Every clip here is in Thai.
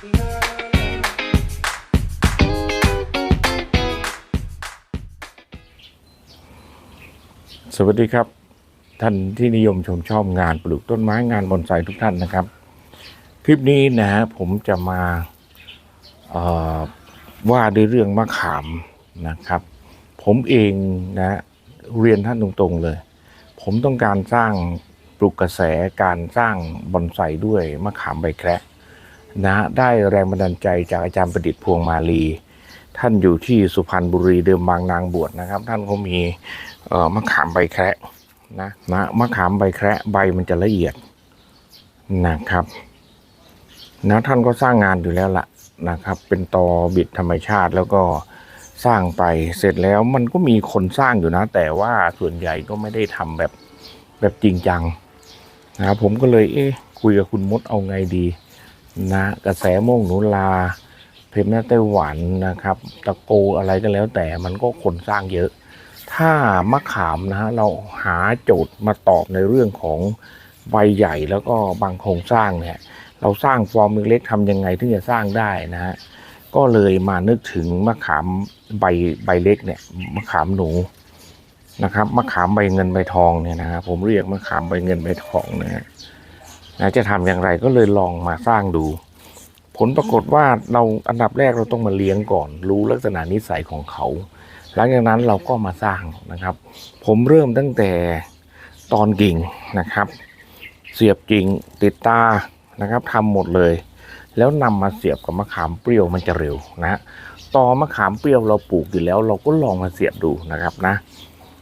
สวัสดีครับ ท่านที่นิยมชมชอบงานปลูกต้นไม้งานบอนไซทุกท่านนะครับ คลิปนี้นะฮะผมจะมาว่าด้วยเรื่องมะขามนะครับ ผมเองนะเรียนท่านตรงๆเลย ผมต้องการสร้างปลุกกระแสการสร้างบอนไซด้วยมะขามใบแคระ นะได้แรงบันดาลใจจากอาจารย์ประดิษฐ์พวงมาลี ท่านอยู่ที่สุพรรณบุรีเดิมบางนางบวชนะครับ ท่านก็มีมะขามใบแคระนะนะมะขามใบแคระใบมันจะละเอียดนะครับนะท่านก็สร้างงานอยู่แล้วล่ะนะครับ เป็นตอบิดธรรมชาติแล้วก็สร้างไปเสร็จแล้วมันก็มีคนสร้างอยู่นะ แต่ว่าส่วนใหญ่ก็ไม่ได้ทำแบบแบบจริงจังนะครับผมก็เลยเอ๊ะคุยกับคุณมดเอาไงดี นะกระแสโม่งหนูลา เพชรแม่ไต้หวันนะครับ ตะโกอะไรก็แล้วแต่มันก็คนสร้างเยอะ ถ้ามะขามนะฮะเราหาโจทย์มาตอบในเรื่องของใบใหญ่แล้วก็บางโครงสร้างเนี่ย เราสร้างฟอร์มเล็กๆทำยังไงถึงจะสร้างได้นะฮะก็เลยมานึกถึงมะขามใบใบเล็กเนี่ยมะขามหนูนะครับมะขามใบเงินใบทองเนี่ยนะฮะผมเรียกมะขามใบเงินใบทองนะฮะ นะจะทำอย่างไรก็เลยลองมาสร้างดู ผลปรากฏว่าเราอันดับแรกเราต้องมาเลี้ยงก่อน รู้ลักษณะนิสัยของเขา หลังจากนั้นเราก็มาสร้างนะครับ ผมเริ่มตั้งแต่ตอนกิ่งนะครับ เสียบกิ่งติดตานะครับทำหมดเลย แล้วนำมาเสียบกับมะขามเปรี้ยวมันจะเร็วนะฮะตอมะขามเปรี้ยวเราปลูกอยู่แล้ว เราก็ลองมาเสียบดูนะครับนะ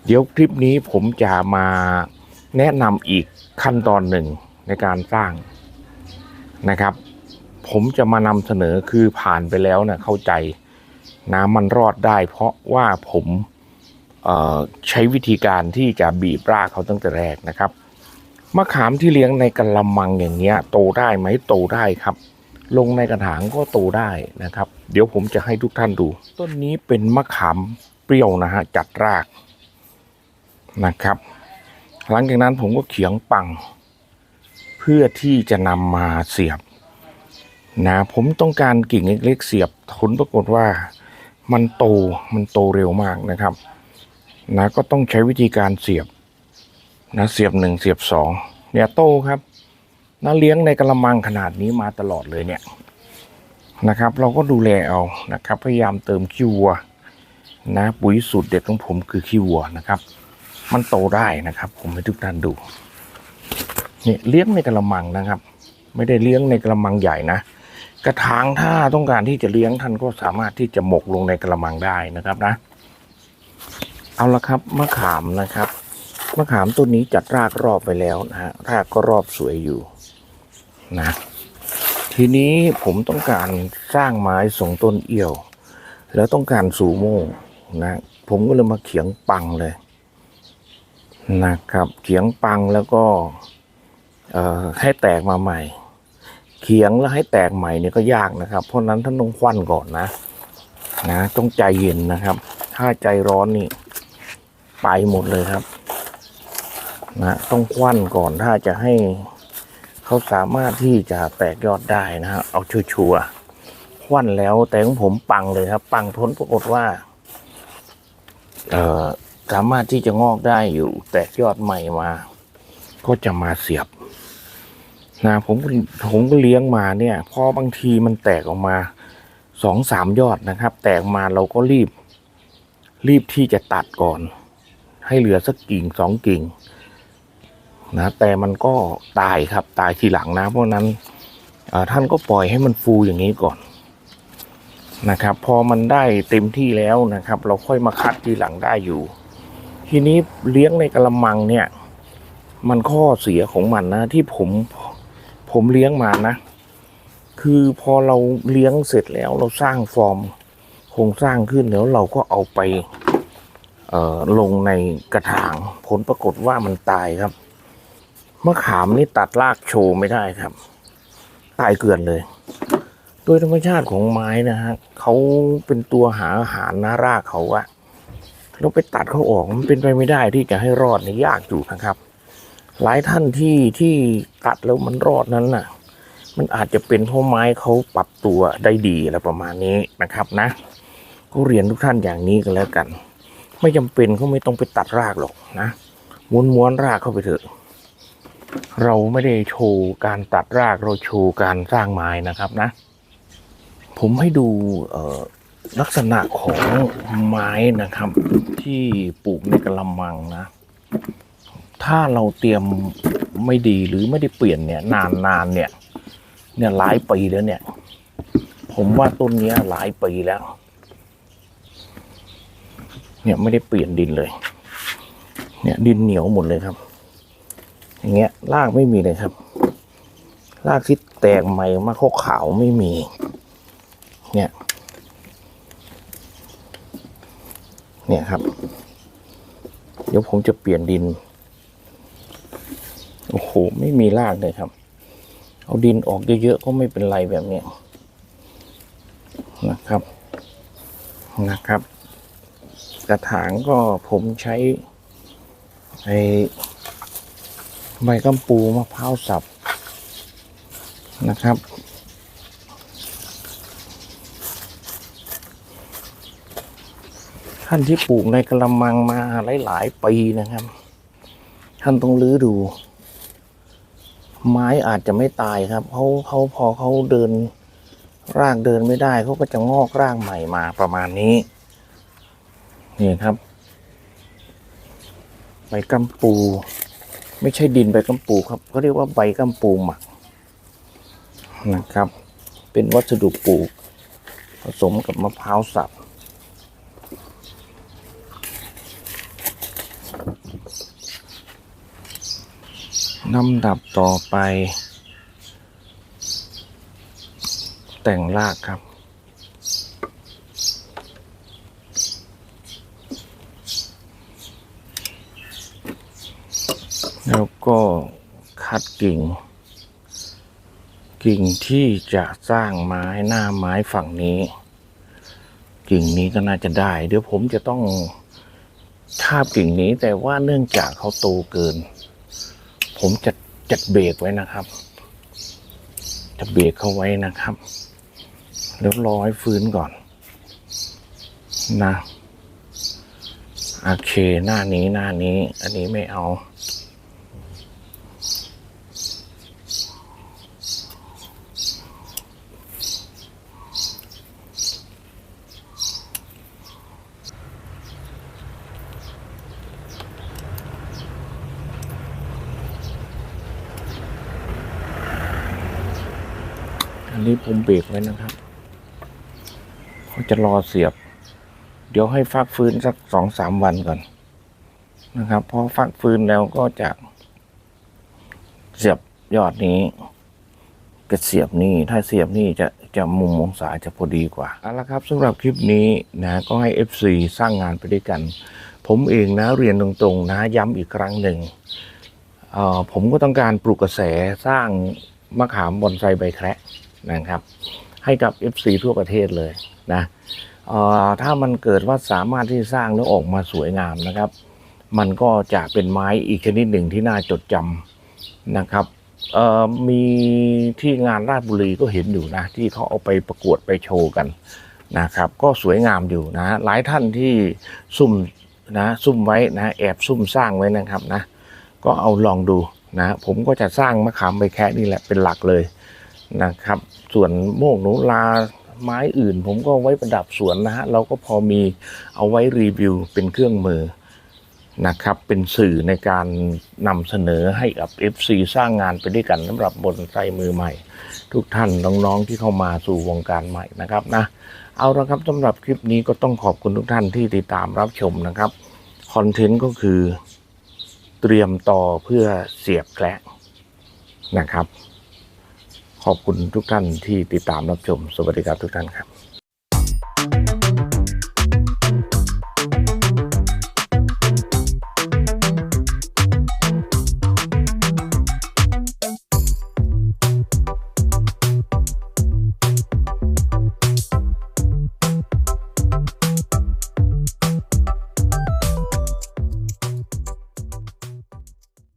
เดี๋ยวคลิปนี้ผมจะมาแนะนำอีกขั้นตอนหนึ่ง ในการสร้างนะครับ ผมจะมานำเสนอคือผ่านไปแล้วเนะเข้าใจน้ำมันรอดได้เพราะว่าผมใช้วิธีการที่จะบีบรากเขาตั้งแต่แรกนะครับมะขามที่เลี้ยงในกระมังอย่างเงี้ย โตได้ไหมโตได้ครับ ลงในกระถางก็โตได้นะครับ เดี๋ยวผมจะให้ทุกท่านดู ต้นนี้เป็นมะขามเปรี้ยวนะฮะจัดรากนะครับ หลังจากนั้นผมก็เขียงปัง พื่อที่จะนำมาเสียบนะผมต้องการกิ่งเล็กๆเสียบผลปรากฏว่ามันโตมันโตเร็วมากนะครับนะก็ต้องใช้วิธีการเสียบนะเสียบหนึ่งเสียบสองเนี่ยโตครับนะเลี้ยงในกระมังขนาดนี้มาตลอดเลยเนี่ยนะครับ เราก็ดูแลเอานะครับ พยายามเติมขี้วัวนะปุ๋ยสูตรเด็ดของผมคือขี้วัวนะครับ มันโตได้นะครับ ผมให้ทุกท่านดู เนี่ยเลี้ยงในกระมังนะครับ ไม่ได้เลี้ยงในกระมังใหญ่นะกระถางถ้าต้องการที่จะเลี้ยงท่านก็สามารถที่จะหมกลงในกระมังได้นะครับนะ เอาละครับมะขามนะครับมะขามต้นนี้จัดรากรอบไปแล้วนะฮะรากก็รอบสวยอยู่นะทีนี้ผมต้องการสร้างไม้ส่งต้นเอี่ยว แล้วต้องการสูโม่นะผมก็เลยมาเขียงปังเลยนะครับเขียงปังแล้วก็ ให้แตกมาใหม่ เขียงแล้วให้แตกใหม่เนี่ยก็ยากนะครับ เพราะนั้นท่านต้องควันก่อนนะนะต้องใจเย็นนะครับ ถ้าใจร้อนนี่ไปหมดเลยครับนะต้องควันก่อนถ้าจะให้เขาสามารถที่จะแตกยอดได้นะฮะเอาชัวร์ๆควันแล้วแต่ของผมปังเลยครับ ปังพ้นปรากฏว่าเอ่อสามารถที่จะงอกได้อยู่ แตกยอดใหม่มา ก็จะมาเสียบ นะผมผมก็เลี้ยงมาเนี่ยพอบางทีมันแตกออกมาสองสามยอดนะครับ แตกมาเราก็รีบ รีบที่จะตัดก่อน ให้เหลือสักกิ่งสองกิ่ง นะ แต่มันก็ตายครับตายทีหลังนะ เพราะนั้นท่านก็ปล่อยให้มันฟูอย่างนี้ก่อนนะครับ พอมันได้เต็มที่แล้วนะครับ เราค่อยมาคัดทีหลังได้อยู่ ทีนี้เลี้ยงในกระมังเนี่ย มันข้อเสียของมันนะ ที่ผม ผมเลี้ยงมานะ คือพอเราเลี้ยงเสร็จแล้วเราสร้างฟอร์มโครงสร้างขึ้นแล้วเราก็เอาไปเอ่อลงในกระถาง ผลปรากฏว่ามันตายครับมะขามนี่ตัดรากโชว์ไม่ได้ครับ ตายเกลื่อนเลย โดยธรรมชาติของไม้นะฮะเขาเป็นตัวหาอาหารนะรากเขาอะเราไปตัดเขาออกมันเป็นไปไม่ได้ที่จะให้รอดนี่ยากอยู่นะครับ หลายท่านที่ที่ตัดแล้วมันรอดนั้นน่ะ มันอาจจะเป็นเพราะไม้เขาปรับตัวได้ดีอะไรประมาณนี้นะครับนะ ก็เรียนทุกท่านอย่างนี้กันแล้วกัน ไม่จำเป็นก็ไม่ต้องไปตัดรากหรอกนะม้วนม้วนรากเข้าไปเถอะ เราไม่ได้โชว์การตัดรากเราโชว์การสร้างไม้นะครับนะ ผมให้ดูเออลักษณะของไม้นะครับ ที่ปลูกในกระมังนะ ถ้าเราเตรียมไม่ดีหรือไม่ได้เปลี่ยนเนี่ย นานนานๆเนี่ย เนี่ยหลายปีแล้วเนี่ย ผมว่าต้นเนี้ยหลายปีแล้ว เนี่ยไม่ได้เปลี่ยนดินเลย เนี่ยดินเหนียวหมดเลยครับ อย่างเงี้ยรากไม่มีเลยครับรากที่แตกใหม่มาขาวไม่มี เนี่ย เนี่ยครับ เดี๋ยวผมจะเปลี่ยนดิน โอ้โหไม่มีรากเลยครับ เอาดินออกเยอะๆก็ไม่เป็นไรแบบนี้นะครับนะครับ กระถางก็ผมใช้ไอใบกัมปูมะพร้าวสับนะครับ ท่านที่ปลูกในกระมังมาหลาย ๆ ปีนะครับ ท่านต้องรื้อดู ไม้อาจจะไม่ตายครับเขาเขาพอเขาเดินรากเดินไม่ได้เขาก็จะงอกรากใหม่มาประมาณนี้นี่ครับใบกัมปู ไม่ใช่ดินใบกัมปูครับเขาเรียกว่าใบกัมปูหมักนะครับ เป็นวัสดุปลูก ผสมกับมะพร้าวสับ ลำดับต่อไป แต่งรากครับ แล้วก็คัดกิ่ง กิ่งที่จะสร้างไม้หน้าไม้ฝั่งนี้ กิ่งนี้ก็น่าจะได้ เดี๋ยวผมจะต้องทาบกิ่งนี้แต่ว่าเนื่องจากเขาโตเกิน ผมจะจัดเบรกไว้นะครับ จะเบรกเขาไว้นะครับ แล้วรอให้ฟื้นก่อน นะ โอเค หน้านี้หน้านี้ อันนี้ไม่เอา นี้ผมเบรกไว้นะครับเขาจะรอเสียบ เดี๋ยวให้ฟักฟื้นสักสองสามวันก่อนนะครับพอฟักฟื้นแล้วก็จะเสียบยอดนี้ก็เสียบนี่ถ้าเสียบนี่จะจะมุมองศาจะพอดีกว่าเอาละครับสำหรับคลิปนี้นะก็ให้ FC สร้างงานไปด้วยกัน ผมเองนะเรียนตรงๆนะย้ำอีกครั้งหนึ่งผมก็ต้องการปลุกกระแสสร้างมะขามบอนไซใบแคระ นะครับ ให้กับ FC ทั่วประเทศเลยนะถ้ามันเกิดว่าสามารถที่สร้างแล้วออกมาสวยงามนะครับ มันก็จะเป็นไม้อีกชนิดหนึ่งที่น่าจดจำนะครับมีที่งานราชบุรีก็เห็นอยู่นะ ที่เขาเอาไปประกวดไปโชว์กันนะครับ ก็สวยงามอยู่นะ หลายท่านที่ซุ่มนะซุ่มไว้นะ แอบซุ่มสร้างไว้นะครับนะ ก็เอาลองดูนะ ผมก็จะสร้างมะขามใบแคะนี่แหละเป็นหลักเลย นะครับ ส่วนโมกหนูลาไม้อื่น ผมก็ไว้ประดับสวนนะฮะเราก็พอมีเอาไว้รีวิวเป็นเครื่องมือนะครับเป็นสื่อในการนำเสนอให้กับ FC สร้างงานไปด้วยกันสำหรับบนไซมือใหม่ ทุกท่านน้องๆที่เข้ามาสู่วงการใหม่นะครับนะเอาละครับสำหรับคลิปนี้ก็ต้องขอบคุณทุกท่านที่ติดตามรับชมนะครับคอนเทนต์ก็คือเตรียมต่อเพื่อเสียบแกละนะครับ ขอบคุณทุกท่านที่ติดตามรับชม สวัสดีครับทุกท่านครับ